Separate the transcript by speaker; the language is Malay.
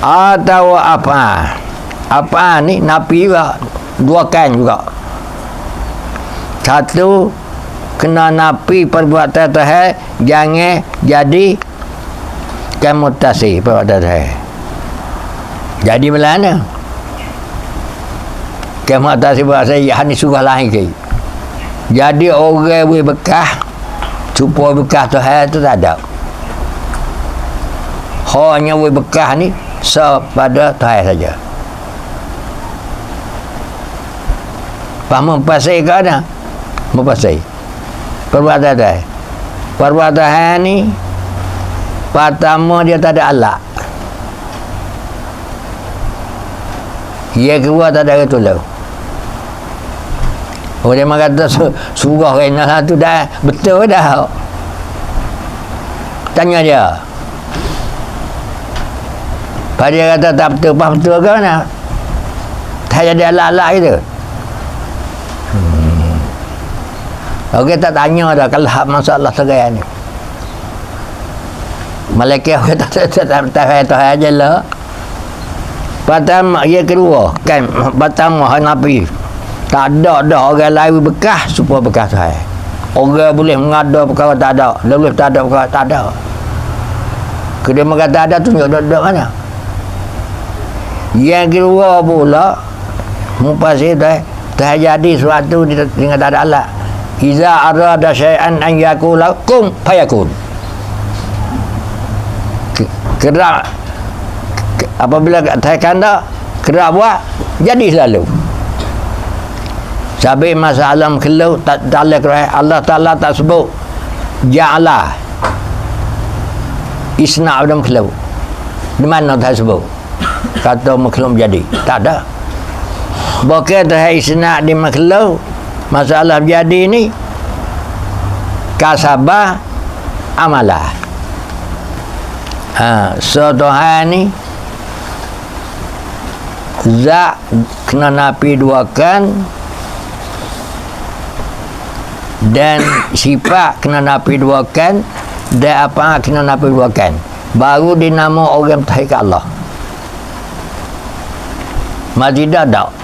Speaker 1: atau apa? Apa ni? Napi juga. Dua kan juga. Satu kena napi perbuatan Tuhan jangan jadi kemutasi perbuatan Tuhan. Jadi mana kemutasi bahasa yang ni surah lain ke jadi orang boleh bekah supaya bekah Tuhan tu tak ada. Hanya boleh bekah ni sepada Tuhan saja Faham pasai ke ada? Mempasai. Perbuatan dah. Perbuatan ni pertama dia tak ada alat. Yang kedua tak ada tolong. Oh dia kata su surah kena lah tu dah betul dah. Tanya dia. Pada dia kata tak betul, apa betul ke mana? Tak ada alat-alat gitu. Hmm. Okey tak tanya dah kalau masalah serai ni. Malaikat kata tak tak tak tak tak aja lah. Pertama, yang kedua, kan, pertama, Nabi, tak ada dah orang lain bekah supaya bekah saya. Orang boleh mengada perkara tak ada. Dia boleh tak ada perkara tak ada. Kedua mengata ada tunjuk duduk mana. Yang kedua pula mupasir dah tak jadi sesuatu dengan tak ada alat. Iza arada syai'an an yakula kum fayakun. Kerak apabila tak kanda kerak buat jadi selalu. Sampai masa alam kelau tak dalek Allah Taala tak sebut ja'ala isna dalam kelau. Di mana tak sebut? Kata makhluk jadi. Tak ada. Bukan dah isna di makhluk masalah jadi ni kasabah amalah. Ha, so Tuhan ni Zak kena napi dua kan dan sifat kena napi dua kan dan apa kena napi dua kan baru dinama orang tahik Allah masih dah tak